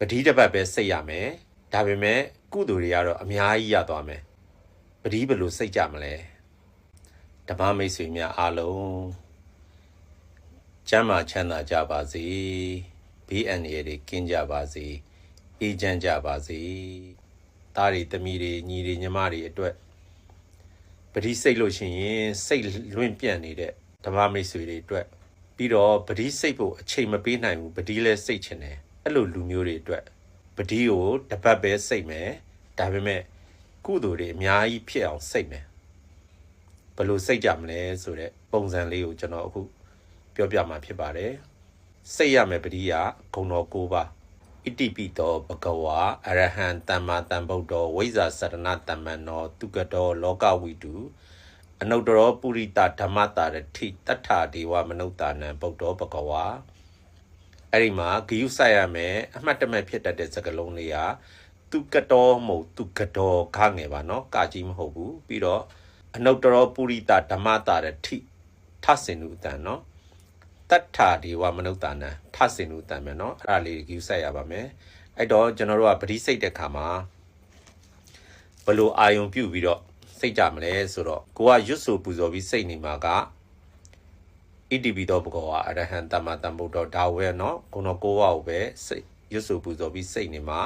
ပတိတစ်ပတ်ပဲစိတ်ရမယ်ဒါပေမဲ့ကုသိုလ်တွေကတော့အများကြီးရသွားမယ်ပတိဘယ်လိုစိတ်ကြမလဲဓမ္မမိတ်ဆွေများအားလုံးကျမ်းမာချမ်းသာကြပါစေဘေးအန္တရာယ်တွေကင်းကြပါစေအေးချမ်းကြပါစေသားတွေသမီးတွေညီတွေညီမတွေအတွက်ပတိစိတ်လို့ရှိရင်စိတ်လွင့်ပြန့်နေတဲ့ဓမ္မမိတ်ဆွေတွေအတွက်ပြီးတော့ပတိစိတ်ဖို့အချိန်မပေးနိုင်ဘူးပတိလဲစိတ်ချင်တယ် အဲ့လိုလူမျိုးတွေအတွက်ပတိကိုတပတ်ပဲစိတ်မယ်ဒါပေမဲ့ကုသိုလ်တွေအများကြီးဖြစ်အောင်စိတ်မယ်ဘယ်လိုစိတ်ကြမလဲဆိုတဲ့ပုံစံလေးကိုကျွန်တော်အခုပြောပြမှာဖြစ်ပါတယ်စိတ်ရမယ်ပတိကဂုံတော်၉ပါးဣတိပိတောဘဂဝါအရဟံတမ္မာတမ္ဗုဒ္ဓောဝိဇ္ဇာစရဏတမ္မနောတုကတောလောကဝိတုအနုတ္တရောပုရိတဓမ္မတာရတိတတ္ထာဒေဝမနုဿာနံဗုဒ္ဓောဘဂဝါ အဲ့ဒီမှာဂယုဆိုင်ရမယ်အမှတ်တမဲ့ဖြစ်တတ်တဲ့စကားလုံးလေးကတုကတောမဟုတ်တုကတောခငယ်ပါနော်ကာကြီးမဟုတ်ဘူးပြီးတော့အနုတ္တရောပုရိတဓမ္မတာရတိထဆင်နုတန်နော်တတ္ထာဒေဝမနုဿာနံထဆင်နုတန်မယ်နော်အဲ့ဒါလေးဂယုဆိုင်ရပါမယ်အဲ့တော့ကျွန်တော်တို့ကပရိစိတ်တဲ့ခါမှာဘယ်လိုအာယုံပြုတ်ပြီးတော့စိတ်ကြမလဲဆိုတော့ကိုကရွတ်ဆိုပူဇော်ပြီးစိတ်နေမှာက ဣတိပိသောဘဂဝါအရဟံတမ္မာတမ္ဗုဒ္ဓဒါဝဲနော်ခုနကိုဝကိုပဲစိတ်ရွတ်ဆိုပူဇော်ပြီးစိတ်နေမှာ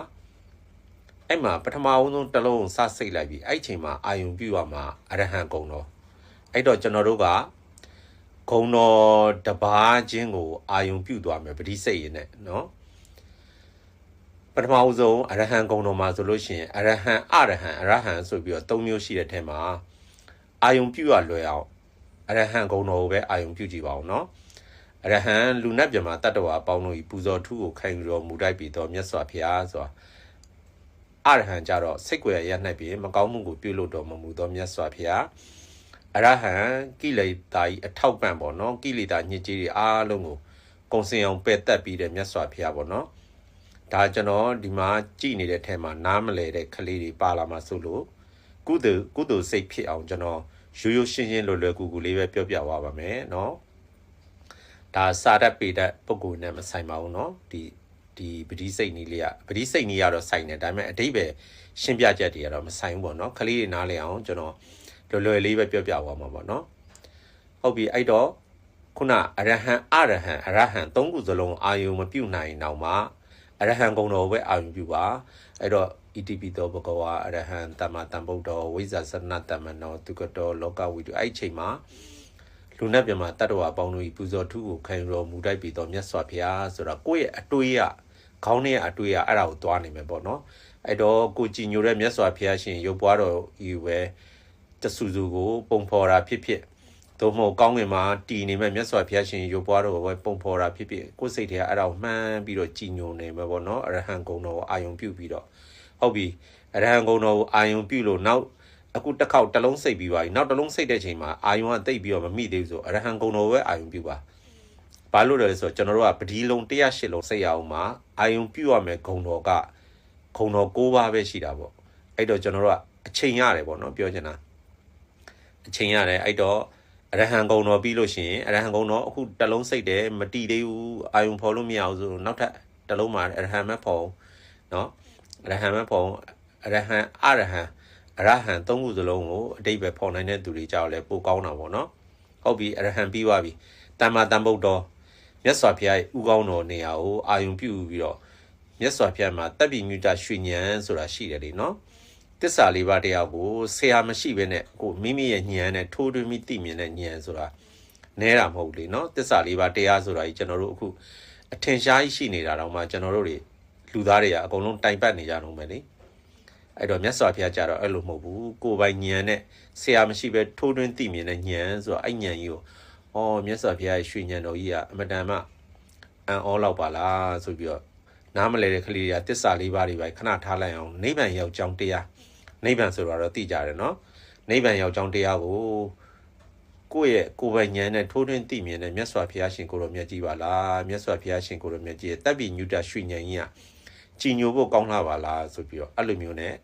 အဲ့မှာပထမအဆုံးတစ်လုံးစစိတ်လိုက်ပြီးအဲ့ချိန်မှာအာယုံပြုတ်ရမှာအရဟံကုံတော်အဲ့တော့ကျွန်တော်တို့ကဂုံတော်တပါးချင်းကိုအာယုံပြုတ်သွားမယ်ပဋိစိတ်ရနဲ့နော်ပထမအဆုံးအရဟံဂုံတော်မှာဆိုလို့ရှိရင်အရဟံအရဟံအရဟံဆိုပြီးတော့၃မျိုးရှိတဲ့ထဲမှာအာယုံပြုတ်ရလွယ်အောင် အရဟံဂုံတော်ကိုပဲအာယုံပြုတ်ကြည့်ပါဦးနော်အရဟံလူနတ်မြမတတ္တဝါအပေါင်းတို့ဤပူဇော်ထုကိုခံယူတော်မူတတ်ပြီးတော့မြတ်စွာဘုရားဆိုတာအရဟံကြတော့စိတ်ွယ်ရနှက်ပြီးမကောင်းမှုကိုပြုလုပ်တော်မမူသောမြတ်စွာဘုရားအရဟံကိလေသာဤအထောက်ပံ့ပေါ့နော်ကိလေသာညစ်ကြေးတွေအားလုံးကိုကုံစင်အောင်ပယ်တက်ပြီးတဲ့မြတ်စွာဘုရားပေါ့နော်ဒါကျွန်တော်ဒီမှာကြည်နေတဲ့ထဲမှာနားမလဲတဲ့ကလေးတွေပါလာမှာဆိုလို့ကုသိုလ်ကုသိုလ်စိတ်ဖြစ်အောင်ကျွန်တော် ရိုးရိုးရှင်းရှင်းလွယ်လွယ်ကူကူလေးပဲပြောပြသွားပါမယ်เนาะဒါစာတတ်ပေတတ်ပုံကိုနဲ့မဆိုင်ပါဘူးเนาะဒီဒီပတိစိတ်နီးလေးကပတိစိတ်နီးကတော့ဆိုင်တယ်ဒါပေမဲ့အတိတ်ပဲရှင်းပြချက်တွေကတော့မဆိုင်ဘူးပေါ့เนาะကလေးတွေနားလည်အောင်ကျွန်တော်လွယ်လွယ်လေးပဲပြောပြသွားမှာပေါ့เนาะဟုတ်ပြီအဲ့တော့ခုနအရဟံအရဟံအရဟံသုံးခုစလုံးအာယုံမပြုတ်နိုင်တော့မှအရဟံကုံတော်ပဲအာယုံပြုပါအဲ့တော့ ဣတိပိသောဘဂဝါအရဟံတမ္မာတမ္ဗုဒ္ဓောဝိဇ္ဇာစနတမ္မနောတုကတောလောကဝိတုအဲ့ချိန်မှာလူနဲ့ပြမတတ္တဝါပေါင်းတို့ဤပူဇော်ထုကိုခံရောမူတိုက်ပြီးတော့မြတ်စွာဘုရားဆိုတော့ကိုယ့်ရဲ့အတွေးရခေါင်းထဲအတွေးရအဲ့ဒါကိုသွားနေမယ်ပေါ့နော်အဲ့တော့ကိုကြည်ညိုတဲ့မြတ်စွာဘုရားရှင်ရုပ်ပွားတော်ဤပဲတဆူဆူကိုပုံဖော်တာဖြစ်ဖြစ်သို့မဟုတ်ကောင်းငင်မှာတည်နေမဲ့မြတ်စွာဘုရားရှင်ရုပ်ပွားတော်ကိုပုံဖော်တာဖြစ်ဖြစ်ကိုယ်စိတ်ထဲအဲ့ဒါကိုမှန်းပြီးတော့ကြည်ညိုနေမှာပေါ့နော်အရဟံဂုံတော်ကိုအာယုံပြုပြီးတော့ ဟုတ်ပြီအရဟံဂုံတော်ကိုအာယုံပြုလို့နောက်အခုတစ်ခေါက်တစ်လုံးစိတ်ပြီးပါပြီနောက်တစ်လုံးစိတ်တဲ့ချိန်မှာအာယုံကတိတ်ပြီးတော့မမိသေးဘူးဆိုအရဟံဂုံတော်ပဲအာယုံပြုပါဘာလို့လဲဆိုတော့ကျွန်တော်တို့ကပဒီလုံး108လုံးစိတ်ရအောင်မှာအာယုံပြုရမယ်ဂုံတော်ကဂုံတော်6ပါးပဲရှိတာပေါ့အဲ့တော့ကျွန်တော်တို့ကအချိန်ရတယ်ပေါ့နော်ပြောချင်တာအချိန်ရတယ်အဲ့တော့အရဟံဂုံတော်ပြီးလို့ရှိရင်အရဟံဂုံတော်အခုတစ်လုံးစိတ်တယ်မတီးသေးဘူးအာယုံဖော်လို့မရဘူးဆိုနောက်ထပ်တစ်လုံးမှာအရဟံမဖော်နော် အရဟံမဖော်အရဟံအရဟံအရဟံသုံးခုစလုံးကိုအတိတ်ပဲဖော်နိုင်တဲ့သူတွေကြောက်လဲပိုကောင်းတာပေါ့နော်ဟုတ်ပြီအရဟံပြီးသွားပြီတမ္မာတမ္ဗုဒ္ဓောမြတ်စွာဘုရားရဲ့ဥကောင်းတော်နေရာကိုအာယုံပြုပြီးတော့မြတ်စွာဘုရားမှာတပ်ပိညုတရွှေဉဏ်ဆိုတာရှိတယ်လေနော်တစ္ဆာလေးပါးတရားကိုဆရာမရှိဘဲနဲ့ကိုမိမိရဲ့ဉာဏ်နဲ့ထိုးထွင်းပြီးသိမြင်တဲ့ဉာဏ်ဆိုတာနဲတာမဟုတ်လေနော်တစ္ဆာလေးပါးတရားဆိုတာကြီးကျွန်တော်တို့အခုအထင်ရှားရှိနေတာတော့မှကျွန်တော်တို့တွေ လူသားတွေကအကုန်လုံးတိုင်ပတ်နေကြတော့မယ်လေအဲ့တော့မြတ်စွာဘုရားကြတော့အဲ့လိုမဟုတ်ဘူးကိုယ်ပိုင်ဉာဏ်နဲ့ဆရာမရှိဘဲထိုးထွင်းသိမြင်တဲ့ဉာဏ်ဆိုတာအဲ့ဉာဏ်ကြီးကိုဩမြတ်စွာဘုရားရဲ့ရွှေဉာဏ်တော်ကြီးကအမတန်မှအံ့ဩလောက်ပါလားဆိုပြီးတော့နားမလဲတဲ့ကလေးတွေကတစ္ဆာလေးပါးတွေပဲခဏထားလိုက်အောင်နိဗ္ဗာန်ရောက်ကြောင်းတရားနိဗ္ဗာန်ဆိုတာတော့သိကြတယ်နော်နိဗ္ဗာန်ရောက်ကြောင်းတရားကိုကိုယ့်ရဲ့ကိုယ်ပိုင်ဉာဏ်နဲ့ထိုးထွင်းသိမြင်တဲ့မြတ်စွာဘုရားရှင်ကိုရောမြတ်ကြီးပါလားမြတ်စွာဘုရားရှင်ကိုရောမြတ်ကြီးရဲ့တပ်ပိညုတရွှေဉာဏ်ကြီးက ကြည်ညိုဖို့ကောင်းလာပါလားဆိုပြီးတော့အဲ့လိုမျိုးနဲ့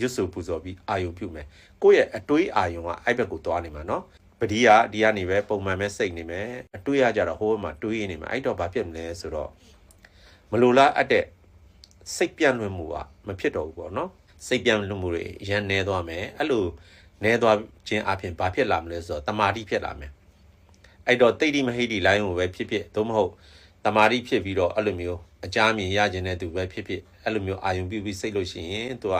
ရွတ်ဆိုပူဇော်ပြီးအာယုံပြုမယ်ကိုယ့်ရဲ့အတွေးအာယုံကအဲ့ဘက်ကိုသွားနေမှာနော်ပဒီကဒီကနေပဲပုံမှန်ပဲစိတ်နေမယ်အတွေးရကြတော့ဟိုးမှာတွေးနေမှာအဲ့တော့ဘာဖြစ်မလဲဆိုတော့မလိုလားအပ်တဲ့စိတ်ပြန့်လွင့်မှုကမဖြစ်တော့ဘူးပေါ့နော်စိတ်ပြန့်လွင့်မှုတွေရန်နေသွားမယ်အဲ့လိုနေသွားခြင်းအပြင်ဘာဖြစ်လာမလဲဆိုတော့တမာတိဖြစ်လာမယ်အဲ့တော့တိတ်တိမဟိတိလိုင်းကိုပဲဖြစ်ဖြစ်သို့မဟုတ် တမာတိဖြစ်ပြီးတော့အဲ့လိုမျိုးအကြမ်းမြင်ရခြင်းတဲ့သူပဲဖြစ်ဖြစ်အဲ့လိုမျိုးအာယုံပြုပြီးစိတ်လို့ရှိရင်သူက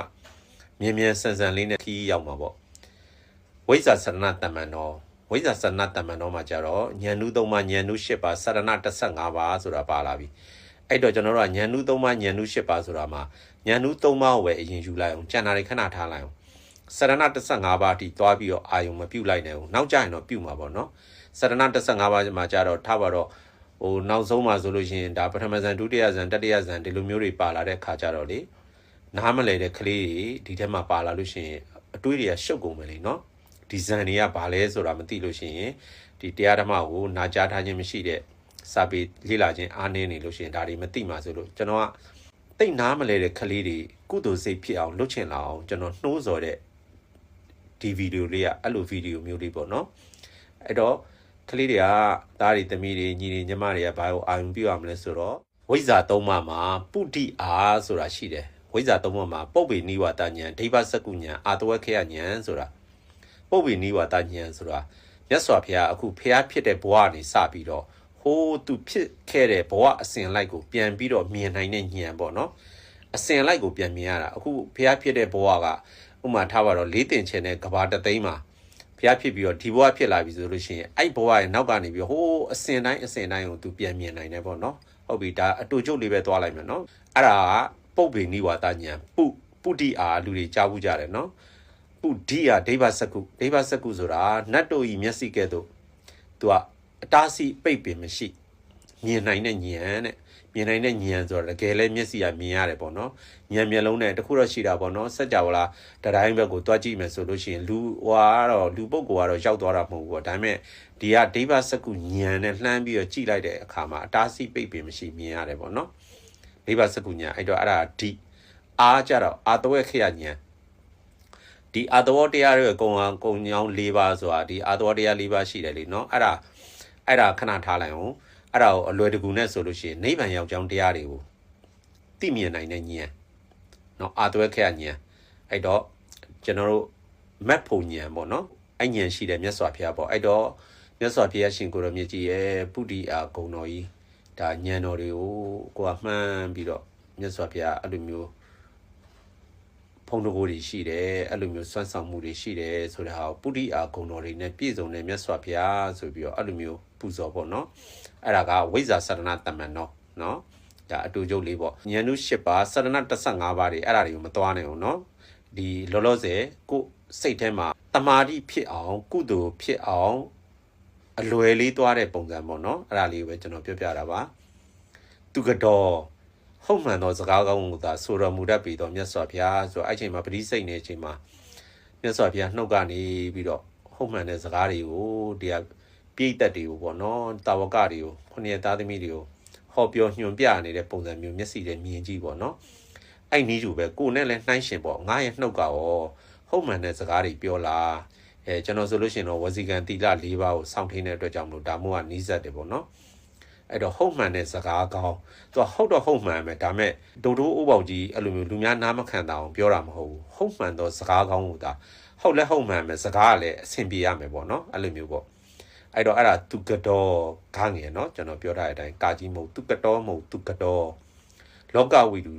မြင်မြန်ဆန်ဆန်လေးနဲ့ခီးရောက်မှာပေါ့ဝိဇ္ဇာစရဏတမန်တော်ဝိဇ္ဇာစရဏတမန်တော်မှာကြတော့ဉာဏ်နုသုံးပါဉာဏ်နု၈ပါးစရဏ15ပါးဆိုတာပါလာပြီအဲ့တော့ကျွန်တော်တို့ကဉာဏ်နုသုံးပါဉာဏ်နု၈ပါးဆိုတာမှာဉာဏ်နုသုံးပါကိုပဲအရင်ယူလိုက်အောင်ကျန်တာတွေခဏထားလိုက်အောင်စရဏ15ပါးအထိသွားပြီးတော့အာယုံမပြုတ်လိုက်နိုင်ဘူးနောက်ကျရင်တော့ပြုတ်မှာပေါ့နော်စရဏ15ပါးမှာကြတော့ထားပါတော့ ဟိုနောက်ဆုံးမှာဆိုလို့ရှိရင်ဒါပထမဇန်ဒုတိယဇန်တတိယဇန်ဒီလိုမျိုးတွေပါလာတဲ့ခါကြတော့လေနားမလဲတဲ့ကလေးတွေဒီထဲမှာပါလာလို့ရှိရင်အတွေးတွေကရှုပ်ကုန်မယ်လေနော်ဒီဇန်တွေကဘာလဲဆိုတာမသိလို့ရှိရင်ဒီတရားဓမ္မကိုနာကြားထားခြင်းမရှိတဲ့စာပေလေ့လာခြင်းအားနည်းနေလို့ရှိရင်ဒါတွေမသိမှဆိုလို့ကျွန်တော်ကတိတ်နားမလဲတဲ့ကလေးတွေကုသိုလ်စိတ်ဖြစ်အောင်လုပ်ချင်လာအောင်ကျွန်တော်နှိုးဆော်တဲ့ဒီဗီဒီယိုလေးကအဲ့လိုဗီဒီယိုမျိုးလေးပေါ့နော်အဲ့တော့ ကလေးတွေကသားတွေသမီးတွေညီတွေညီမတွေကဘာကိုအာရုံပြုရမလဲဆိုတော့ဝိဇ္ဇာသုံးပါးမှာပုတိအာဆိုတာရှိတယ်ဝိဇ္ဇာသုံးပါးမှာပုပ္ပေနိဝါဒဉာဏ်ဒိဗ္ဗစကုဉာဏ်အာတဝခေယဉာဏ်ဆိုတာပုပ္ပေနိဝါဒဉာဏ်ဆိုတာမြတ်စွာဘုရားအခုဖះဖြစ်တဲ့ဘဝကနေစပြီးတော့ဟိုးသူဖြစ်ခဲ့တဲ့ဘဝအစဉ်လိုက်ကိုပြန်ပြီးတော့မြင်နိုင်တဲ့ဉာဏ်ပေါ့နော်အစဉ်လိုက်ကိုပြန်မြင်ရတာအခုဖះဖြစ်တဲ့ဘဝကဥမာထားပါတော့လေးတင်ချင်တဲ့ကဘာတသိန်းမှာ ဖျားဖြစ်ပြီးတော့ဒီဘဝဖြစ်လာပြီဆိုလို့ရှိရင်အဲ့ဘဝရဲ့နောက်ကနေပြီးဟိုးအစင်တိုင်းအစင်တိုင်းကိုသူပြန်မြင်နိုင်တယ်ပေါ့နော်ဟုတ်ပြီဒါအတူကျုပ်လေးပဲသွားလိုက်မယ်နော်အဲ့ဒါကပုပ်ပေနိဝါဒဉာဏ်ပုပုတိအာလူတွေကြားဘူးကြတယ်နော်ပုဒီယာဒိဗ္ဗစကုဒိဗ္ဗစကုဆိုတာနတ်တို့ဤမျက်စိကဲ့သို့သူကအတားစီပိတ်ပင်မရှိမြင်နိုင်တဲ့ဉာဏ်တဲ့ မြင်နိုင်တဲ့ဉာဏ်ဆိုတာတကယ်လဲမျက်စိကမြင်ရတယ်ပေါ့နော်ဉာဏ်မျက်လုံးနဲ့တခုတော့ရှိတာပေါ့နော်စัจ java လားတတိုင်းဘက်ကိုတွားကြည့်မယ်ဆိုလို့ရှိရင်လူဟွာကတော့လူပုဂ္ဂိုလ်ကတော့ရောက်သွားတာမဟုတ်ဘူးပေါ့ဒါပေမဲ့ဒီကဒိဗစကုဉာဏ်နဲ့လှမ်းပြီးတော့ကြည့်လိုက်တဲ့အခါမှာအတားစီပိတ်ပင်မရှိမြင်ရတယ်ပေါ့နော်ဒိဗစကုဉာဏ်အဲ့တော့အဲ့ဒါဒီအားကြတော့အာတဝက်ခေယဉာဏ်ဒီအာတဝတရားရဲ့ကုံအောင်ကုံညောင်း၄ပါးဆိုတာဒီအာတဝတရား၄ပါးရှိတယ်လေနော်အဲ့ဒါအဲ့ဒါခဏထားလိုက်အောင် အဲ့ဒါကိုအလွယ်တကူနဲ့ဆိုလို့ရှိရင်နိဗ္ဗာန်ရောက်ကြောင်းတရားတွေကိုသိမြင်နိုင်တဲ့ဉာဏ်နော်အာသွဲခရဉာဏ်အဲ့တော့ကျွန်တော်တို့မက်ဖို့ဉာဏ်ပေါ့နော်အဲ့ဉာဏ်ရှိတယ်မြတ်စွာဘုရားပေါ့အဲ့တော့မြတ်စွာဘုရားရှင်ကိုရောမြတ်ကြီးရဲ့ပုတ္တိအာဂုံတော်ကြီးဒါဉာဏ်တော်တွေကိုကိုကမှန်းပြီးတော့မြတ်စွာဘုရားအဲ့လိုမျိုး ဖုံတကိုတွေရှိတယ်အဲ့လိုမျိုးစွမ်းဆောင်မှုတွေရှိတယ်ဆိုတဲ့ဟာပုဒိအာဂုံတော်တွေနဲ့ပြည့်စုံတဲ့မြတ်စွာဘုရားဆိုပြီးတော့အဲ့လိုမျိုးပူဇော်ပေါ့နော်အဲ့ဒါကဝိဇ္ဇာစရဏတမန်နော်နော်ဒါအတူကျုပ်လေးပေါ့ဉာဏ်နု၈ပါးစရဏ15ပါးတွေအဲ့ဒါတွေကိုမသွားနိုင်အောင်နော်ဒီလောလောဆယ်ကိုစိတ်ထဲမှာတမာတိဖြစ်အောင်ကုသိုလ်ဖြစ်အောင်အလွယ်လေးသွားတဲ့ပုံစံပေါ့နော်အဲ့ဒါလေးကိုပဲကျွန်တော်ပြောပြတာပါသူကတော် ဟုတ်မှန်သောစကားကောင်းကိုသာဆိုတော်မူတတ်ပြီးတော့မြတ်စွာဘုရားဆိုအဲ့ချိန်မှာပရိစိတ်နေချိန်မှာမြတ်စွာဘုရားနှုတ်ကနေပြီးတော့ဟုတ်မှန်တဲ့စကားတွေကိုတရားပြိတ္တတွေကိုပေါ့နော်တာဝကတွေကိုခုနှစ်သားသမီးတွေကိုဟောပြောညွှန်ပြနေတဲ့ပုံစံမျိုးမျက်စိနဲ့မြင်ကြည့်ပေါ့နော်အဲ့နီးတူပဲကိုနဲ့လည်းနှိုင်းရှင်ပေါ့ငါရဲ့နှုတ်ကရောဟုတ်မှန်တဲ့စကားတွေပြောလားအဲကျွန်တော်ဆိုလို့ရှိရင်တော့ဝစီကံတီလ၄ပါးကိုစောင့်ထိန်တဲ့အတွက်ကြောင့်မလို့ဒါမှမဟုတ်နီးစပ်တယ်ပေါ့နော် အဲ့တော့ဟုတ်မှန်တဲ့စကားကောင်းသူကဟုတ်တော့ဟုတ်မှန်ပဲဒါမဲ့ဒုံတိုးအိုးပေါကြီးအဲ့လိုမျိုးလူများနားမခံတာအောင်ပြောတာမဟုတ်ဘူးဟုတ်မှန်တော့စကားကောင်းကိုဒါဟုတ်လဲဟုတ်မှန်ပဲစကားကလည်းအဆင်ပြေရမယ်ပေါ့နော်အဲ့လိုမျိုးပေါ့အဲ့တော့အဲ့ဒါသူကတော့ကားငယ်နော်ကျွန်တော်ပြောထားတဲ့အတိုင်းကာကြီးမဟုတ်သူကတော့မဟုတ်သူကတော့လောကဝိတု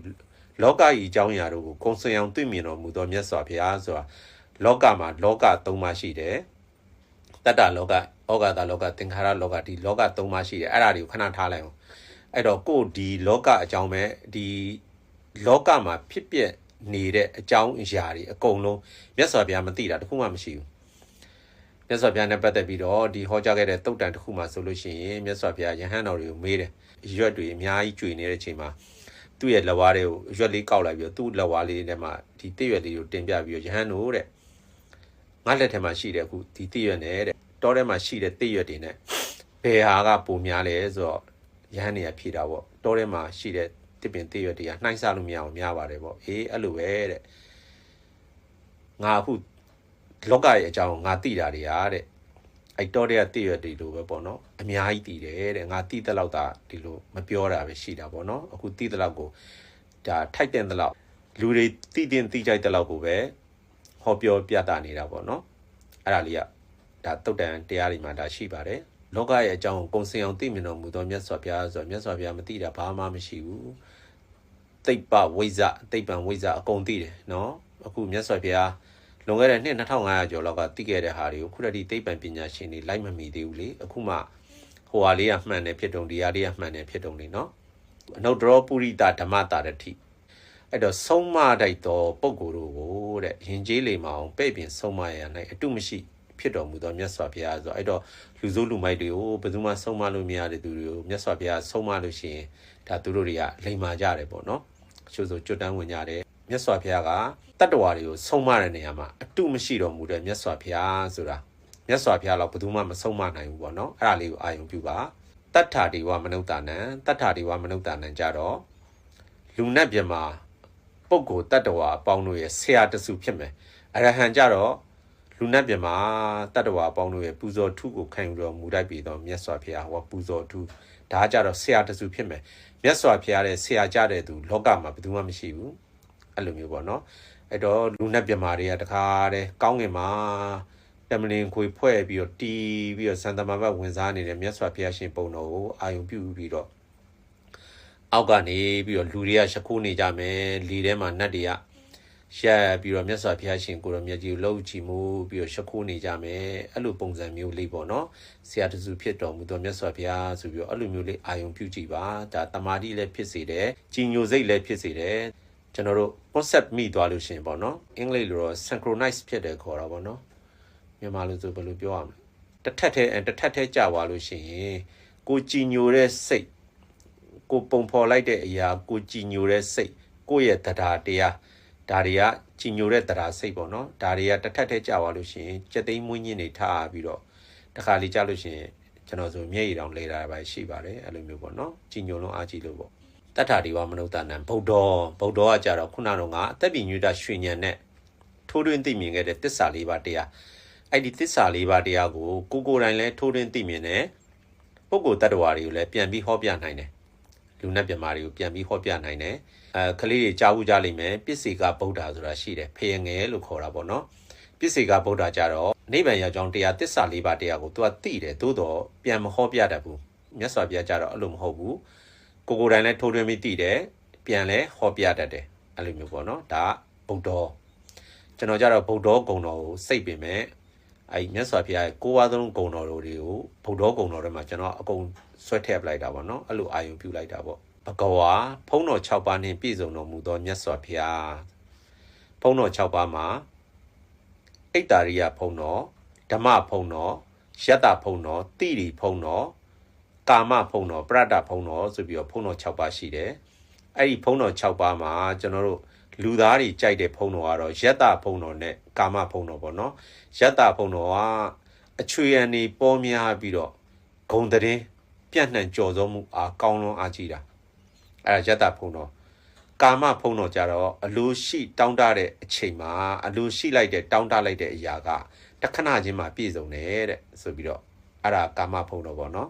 လောကကြီးအကြောင်းအရာတို့ကိုကုံစံအောင်သိမြင်တော်မူသောမြတ်စွာဘုရားဆိုတာလောကမှာလောက၃ပါးရှိတယ်တတ္တလောက ဩဃာတလောကသင်္ခါရလောကဒီလောက၃ပါးရှိတယ်အဲ့ဒါတွေကိုခဏထားလိုက်အောင်အဲ့တော့ကိုဒီလောကအကြောင်းပဲဒီလောကမှာဖြစ်ပျက်နေတဲ့အကြောင်းအရာတွေအကုန်လုံးမြတ်စွာဘုရားမသိတာတခုမှမရှိဘူးမြတ်စွာဘုရားနဲ့ပတ်သက်ပြီးတော့ဒီဟောကြားခဲ့တဲ့တုတ်တန်တစ်ခုမှဆိုလို့ရှိရင်မြတ်စွာဘုရားယဟန်တော်တွေကိုမေးတယ်ရွက်တွေအများကြီးကျွေနေတဲ့အချိန်မှာသူ့ရဲ့လက်ဝါးတွေကိုရွက်လေးကောက်လိုက်ပြီးတော့သူ့လက်ဝါးလေးထဲမှာဒီတိရွက်လေးကိုတင်ပြပြီးတော့ယဟန်တို့တဲ့ငါလက်ထဲမှာရှိတဲ့အခုဒီတိရွက်နဲ့တဲ့ တောထဲမှာရှိတဲ့တိရွက်တွေနဲ့ဘယ်ဟာကပုံများလဲဆိုတော့ယဟန်တွေကဖြေတာပေါ့တောထဲမှာရှိတဲ့တစ်ပင်တိရွက်တွေကနှိုင်းဆလို့မရအောင်များပါတယ်ပေါ့အေးအဲ့လိုပဲတဲ့ငါအခုလောကရဲ့အကြောင်းငါသိတာတွေဟာတဲ့အဲ့တော့တဲ့တည့်ရဒီလိုပဲပေါ့နော်အများကြီးတည်တယ်တဲ့ငါတည်တဲ့လောက်သာဒီလိုမပြောတာပဲရှိတာပေါ့နော်အခုတည်တဲ့လောက်ကိုဒါထိုက်တဲ့လောက်လူတွေတည်တင်တည်ကြိုက်တဲ့လောက်ကိုပဲဟောပြောပြတာနေတာပေါ့နော်အဲ့ဒါလေးက ဒါတုတ်တန်တရားတွေမှာဒါရှိပါတယ်လောကရဲ့အကြောင်းကိုကုံစင်အောင်သိမြင်တော်မူသောမြတ်စွာဘုရားဆိုတော့မြတ်စွာဘုရားမသိတာဘာမှမရှိဘူးတိတ်ပဝိဇ္ဇတိတ်ပံဝိဇ္ဇအကုန်သိတယ်နော်အခုမြတ်စွာဘုရားလွန်ခဲ့တဲ့နှစ်2500ကျော်လောက်ကသိခဲ့တဲ့ဟာတွေကိုခုတည်းတိတ်ပံပညာရှင်တွေလိုက်မမီသေးဘူးလေအခုမှဟိုဟာလေးကမှန်တယ်ဖြစ်တုံဒီဟာလေးကမှန်တယ်ဖြစ်တုံလေနော်အနုတ္တရောပုရိသဓမ္မတာရတိအဲ့တော့ဆုံးမတိုက်သောပုဂ္ဂိုလ်တို့ကိုတဲ့ယဉ်ကျေးလေမအောင်ပဲ့ပြင်ဆုံးမရနိုင်အတုမရှိ ဖြစ်တော်မူသောမြတ်စွာဘုရားဆိုအဲ့တော့လူစိုးလူမိုက်တွေကိုဘယ်သူမှဆုံးမလို့မရတဲ့သူတွေကိုမြတ်စွာဘုရားဆုံးမလို့ရှိရင်ဒါသူတို့တွေကလိမ်မာကြတယ်ပေါ့နော်ချို့ဆိုကျွတ်တန်းဝင်ကြတယ်မြတ်စွာဘုရားကတတ္တဝါတွေကိုဆုံးမတဲ့နေရာမှာအတုမရှိတော်မူတဲ့မြတ်စွာဘုရားဆိုတာမြတ်စွာဘုရားတော့ဘယ်သူမှမဆုံးမနိုင်ဘူးပေါ့နော်အဲ့ဒါလေးကိုအာယုံပြုပါတတ္ထာဒီဝမနုဿာနံတတ္ထာဒီဝမနုဿာနံကြတော့လူနဲ့ပြမှာပုဂ္ဂိုလ်တတ္တဝါအပေါင်းတို့ရဲ့ဆရာတစုဖြစ်မယ်အရဟံကြတော့ လူနဲ့ပြမှာတတ္တဝါအပေါင်းတို့ရဲ့ပူဇော်ထုကိုခံယူတော်မူတတ်ပြီးတော့မြတ်စွာဘုရားဟောပူဇော်ထုဒါကြတော့ဆရာတစုဖြစ်မယ်မြတ်စွာဘုရားရဲ့ဆရာကြတဲ့သူလောကမှာဘယ်သူမှမရှိဘူးအဲ့လိုမျိုးပေါ့နော်အဲ့တော့လူနဲ့ပြမာတွေကတခါတည်းကောင်းငင်မှာတမလင်ခွေဖွဲ့ပြီးတော့တီးပြီးတော့စံတမဘတ်ဝင်စားနေတဲ့မြတ်စွာဘုရားရှင်ပုံတော်ကိုအာယုံပြုပြီးတော့အောက်ကနေပြီးတော့လူတွေကရှခုနေကြမယ်လီထဲမှာနတ်တွေက ရက်ပြီးတော့မြတ်စွာဘုရားရှင်ကိုရောမြတ်ကြီးကိုလှုပ်ချီမှုပြီးတော့ရှခုနေကြမယ်အဲ့လိုပုံစံမျိုးလေးပေါ့နော်ဆရာတစုဖြစ်တော်မူသောမြတ်စွာဘုရားဆိုပြီးတော့အဲ့လိုမျိုးလေးအာယုံပြုကြည့်ပါဒါတမာတိလည်းဖြစ်စေတယ်ကြီးညိုစိတ်လည်းဖြစ်စေတယ်ကျွန်တော်တို့ concept မိသွားလို့ရှိရင်ပေါ့နော်အင်္ဂလိပ်လိုတော့ synchronize ဖြစ်တယ်ခေါ်တာပေါ့နော်မြန်မာလိုဆိုဘယ်လိုပြောရမလဲတစ်ထက်ထဲတစ်ထက်ထဲကြာသွားလို့ရှိရင်ကိုကြည်ညိုတဲ့စိတ်ကိုပုံဖော်လိုက်တဲ့အရာကိုကြည်ညိုတဲ့စိတ်ကိုယ့်ရဲ့တရားတရား ဒါတွေကကြည်ညိုတဲ့တရားစိတ်ပေါ့နော်ဒါတွေကတစ်ထက်ထဲကြာသွားလို့ရှိရင်စက်သိမ်းမွေးညင်းနေထားပြီးတော့တခါလေကြာလို့ရှိရင်ကျွန်တော်ဆိုမျက်ရည်တောင်လဲတာပဲရှိပါတယ်အဲ့လိုမျိုးပေါ့နော်ကြည်ညိုလုံးအားကြီးလို့ပေါ့တတ္ထာဒီဝမနုဿနံဗုဒ္ဓဗုဒ္ဓကကြတော့ခုနကတော့အသက်ပြညွတ်တာရွှေညံနဲ့ထိုးတွင်းသိမြင်ခဲ့တဲ့တစ္ဆာလေးပါးတရားအဲ့ဒီတစ္ဆာလေးပါးတရားကိုကိုကိုယ်တိုင်လဲထိုးတွင်းသိမြင်တဲ့ပုဂ္ဂိုလ်တ attva တွေကိုလည်းပြန်ပြီးဟောပြနိုင်တယ် လူနဲ့ပြမာတွေကိုပြန်ပြီးဟောပြနိုင်တယ်အဲကလေးတွေကြားဘူးကြလိမ့်မယ်ပစ္စေကဗုဒ္ဓဆိုတာရှိတယ်ဖေယငယ်လို့ခေါ်တာပေါ့နော်ပစ္စေကဗုဒ္ဓကြတော့နိဗ္ဗာန်ရောက်ကြောင်းတရားတစ္ဆာလေးပါးတရားကို तू ကသိတယ်သို့တော့ပြန်မဟောပြတတ်ဘူးမြတ်စွာဘုရားကြတော့အဲ့လိုမဟုတ်ဘူးကိုကိုယ်တိုင်လည်းထိုးထွင်းပြီးသိတယ်ပြန်လဲဟောပြတတ်တယ်အဲ့လိုမျိုးပေါ့နော်ဒါဗုဒ္ဓကျွန်တော်ကြတော့ဗုဒ္ဓဂုံတော်ကိုစိတ်ပင်မဲ့ အဲ့မြတ်စွာဘုရားရဲ့ကိုးဝါးသုံးဂုံတော်တွေကိုဗုဒ္ဓဂုံတော်ထဲမှာကျွန်တော်အကုန်ဆွဲထည့်ပလိုက်တာပေါ့နော်အဲ့လိုအာယုံပြုလိုက်တာပေါ့ဘဂဝါဖုံးတော်6ပါးနှင့်ပြည့်စုံတော်မူသောမြတ်စွာဘုရားဖုံးတော်6ပါးမှာဣတ္တာရိယဖုံးတော်ဓမ္မဖုံးတော်ယတ္တဖုံးတော်တိရိဖုံးတော်ကာမဖုံးတော်ပရတ္တဖုံးတော်ဆိုပြီးတော့ဖုံးတော်6ပါးရှိတယ်အဲ့ဒီဖုံးတော်6ပါးမှာကျွန်တော်တို့လူသားတွေကြိုက်တဲ့ဖုံးတော်ကတော့ယတ္တဖုံးတော်နဲ့ ကာမဖုံးတော်ပေါ့နော်ယတ္တဖုံးတော်ကအချွေရန်နေပေါ်များပြီးတော့ဂုံတည်ပြန့်နှံ့ကြော်စုံမှုအားကောင်းလွန်အားကြီးတာအဲ့ဒါယတ္တဖုံတော်ကာမဖုံတော်ကြတော့အလိုရှိ တောင်းတတဲ့အချိန်မှာအလိုရှိလိုက်တဲ့တောင်းတလိုက်တဲ့အရာကတခဏချင်းမှာပြည့်စုံတယ်တဲ့ဆိုပြီးတော့အဲ့ဒါကာမဖုံတော်ပေါ့နော်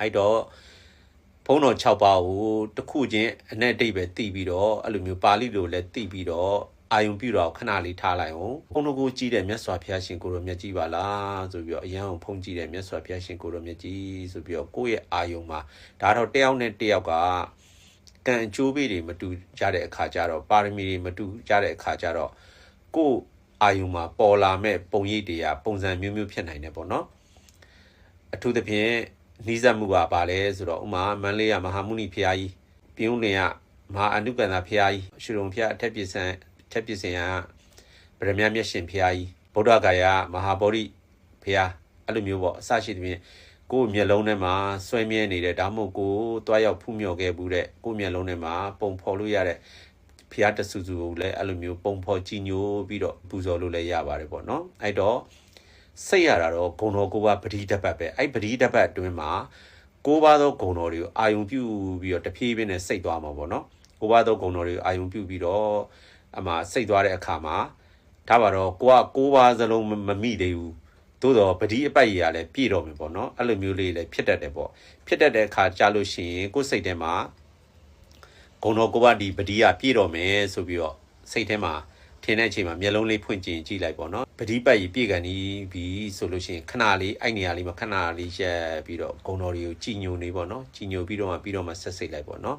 အဲ့တော့ဖုံတော်6ပါးကိုတစ်ခုချင်းအနဲ့အတိတ်ပဲတည်ပြီးတော့အဲ့လိုမျိုးပါဠိလိုလည်းတည်ပြီးတော့ အာယုံပြုတော့ခဏလေးထားလိုက်အောင်ဘုန်းတော်ကိုကြည့်တဲ့မြတ်စွာဘုရားရှင်ကိုရောမြတ်ကြီးပါလားဆိုပြီးတော့အရန်အောင်ဖုန်းကြည့်တဲ့မြတ်စွာဘုရားရှင်ကိုရောမြတ်ကြီးဆိုပြီးတော့ကိုယ့်ရဲ့အာယုံမှာဒါတော့တယောက်နဲ့တယောက်ကကံအကျိုးပေးတွေမတူကြတဲ့အခါကျတော့ပါရမီတွေမတူကြတဲ့အခါကျတော့ကိုယ့်အာယုံမှာပေါ်လာမဲ့ပုံရိပ်တွေကပုံစံမျိုးမျိုးဖြစ်နိုင်တယ်ပေါ့နော်အထူးသဖြင့်နှီးစပ်မှုကပါလဲဆိုတော့ဥမာမန္တလေးကမဟာမုနိဖရာကြီးပြုံးလင်ကမဟာအနုကန္တဖရာကြီးရွှေရုံဖရာအထက်ပြည့်စံ ထက်ပစ္စယံဗရမမျက်ရှင်ဖရာကြီးဗုဒ္ဓဂါယမဟာဗောဓိဖရာအဲ့လိုမျိုးပေါ့အစရှိသဖြင့်ကိုယ်မျက်လုံးထဲမှာဆွဲမြဲနေတဲ့ဒါမှမဟုတ်ကိုတွားရောက်ဖူးမြော်ခဲ့ဘူးတဲ့ကိုယ်မျက်လုံးထဲမှာပုံဖော်လို့ရတဲ့ဖျားတဆူဆူကိုလည်းအဲ့လိုမျိုးပုံဖော်ကြည်ညိုပြီးတော့ပူဇော်လို့လည်းရပါတယ်ပေါ့နော်အဲ့တော့စိတ်ရတာတော့ဂုံတော်ကိုပါပတိတပတ်ပဲအဲ့ပတိတပတ်အတွင်းမှာကိုးပါးသောဂုံတော်တွေကိုအာယုံပြုပြီးတော့တဖြည်းဖြည်းနဲ့စိတ်သွားမှာပေါ့နော်ကိုးပါးသောဂုံတော်တွေကိုအာယုံပြုပြီးတော့ အမှစိတ်သွားတဲ့အခါမှာဒါပါတော့ကိုကကိုးပါးစလုံးမမိသေးဘူးသို့တော့ပတိအပိုက်ကြီးကလည်းပြည့်တော့မယ်ပေါ့နော်အဲ့လိုမျိုးလေးလည်းဖြစ်တတ်တယ်ပေါ့ဖြစ်တတ်တဲ့အခါကြာလို့ရှိရင်ကိုယ်စိတ်ထဲမှာဂုံတော်ကိုပါဒီပတိကပြည့်တော့မယ်ဆိုပြီးတော့စိတ်ထဲမှာထင်တဲ့အချိန်မှာမျက်လုံးလေးဖွင့်ကြည့်ကြည့်လိုက်ပေါ့နော်ပတိပတ်ကြီးပြည့်ကန်ဒီပြီဆိုလို့ရှိရင်ခဏလေးအဲ့နေရာလေးမှာခဏလေးရက်ပြီးတော့ဂုံတော်တွေကိုကြည်ညိုနေပေါ့နော်ကြည်ညိုပြီးတော့မှပြီးတော့မှဆက်စိတ်လိုက်ပေါ့နော်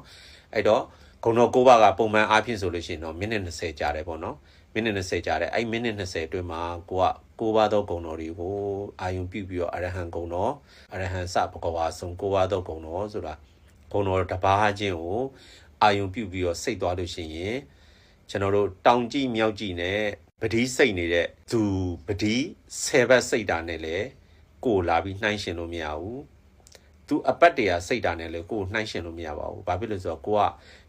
အဲ့တော့ ဂုံတော်ကိုပါကပုံမှန်အားဖြင့်ဆိုလို့ရှိရင်တော့မိနစ်20ကြာတယ်ပေါ့နော်မိနစ်20ကြာတယ်အဲ့မိနစ်20အတွင်းမှာကိုကကိုးပါးသောဂုဏ်တော်တွေကိုအာယုံပြုပြီးတော့အရဟံဂုဏ်တော်အရဟံစဘဂဝါဆုံးကိုးပါးသောဂုဏ်တော်ဆိုတာဂုဏ်တော်တစ်ပါးချင်းကိုအာယုံပြုပြီးတော့စိတ်သွားလို့ရှိရင်ကျွန်တော်တို့တောင်ကြည့်မြောက်ကြည့်နဲ့ပတိစိတ်နေတဲ့သူပတိ10ဘက်စိတ်တာနဲ့လေကိုလာပြီးနှိုင်းရှင်လို့မရဘူးသူအပတ်တရာစိတ်တာနဲ့လေကိုနှိုင်းရှင်လို့မရပါဘူးဘာဖြစ်လို့လဲဆိုတော့ကိုက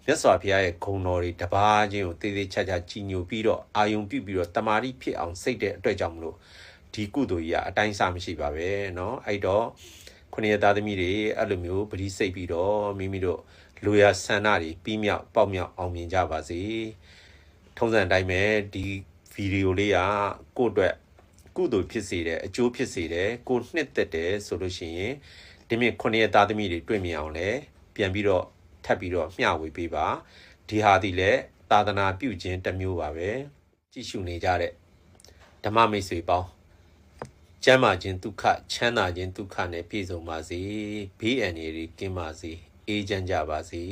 မြတ်စွာဘုရားရဲ့ဂုဏ်တော်တွေတပါးချင်းကိုတေးသေးချာချာကြည်ညိုပြီးတော့အာယုံပြုပြီးတော့တမာတိဖြစ်အောင်စိတ်တဲ့အတွက်ကြောင့်မလို့ဒီကုသိုလ်ကြီးကအတိုင်းစားမရှိပါပဲเนาะအဲ့တော့ခုနှစ်သားသမီးတွေအဲ့လိုမျိုးပရိစိတ်ပြီးတော့မိမိတို့လူရဆန္ဒတွေပြီးမြောက်ပေါက်မြောက်အောင်မြင်ကြပါစေထုံးစံအတိုင်းပဲဒီဗီဒီယိုလေးကကိုယ့်အတွက်ကုသိုလ်ဖြစ်စေတယ်အကျိုးဖြစ်စေတယ်ကိုနှစ်သက်တယ်ဆိုလို့ရှိရင်ဒီမြင့်ခုနှစ်သားသမီးတွေတွေ့မြင်အောင်လဲပြန်ပြီးတော့ ထပ်ပြီးတော့မျှဝေပေးပါဒီဟာဒီလည်းသာသနာပြုခြင်းတစ်မျိုးပါပဲကြည့်ရှုနေကြတဲ့ဓမ္မမိတ်ဆွေပေါင်းကျမ်းမာခြင်းဒုက္ခချမ်းသာခြင်းဒုက္ခနဲ့ပြည့်စုံပါစေဘေးအန္တရာယ်တွေကင်းပါစေအေးချမ်းကြပါစေ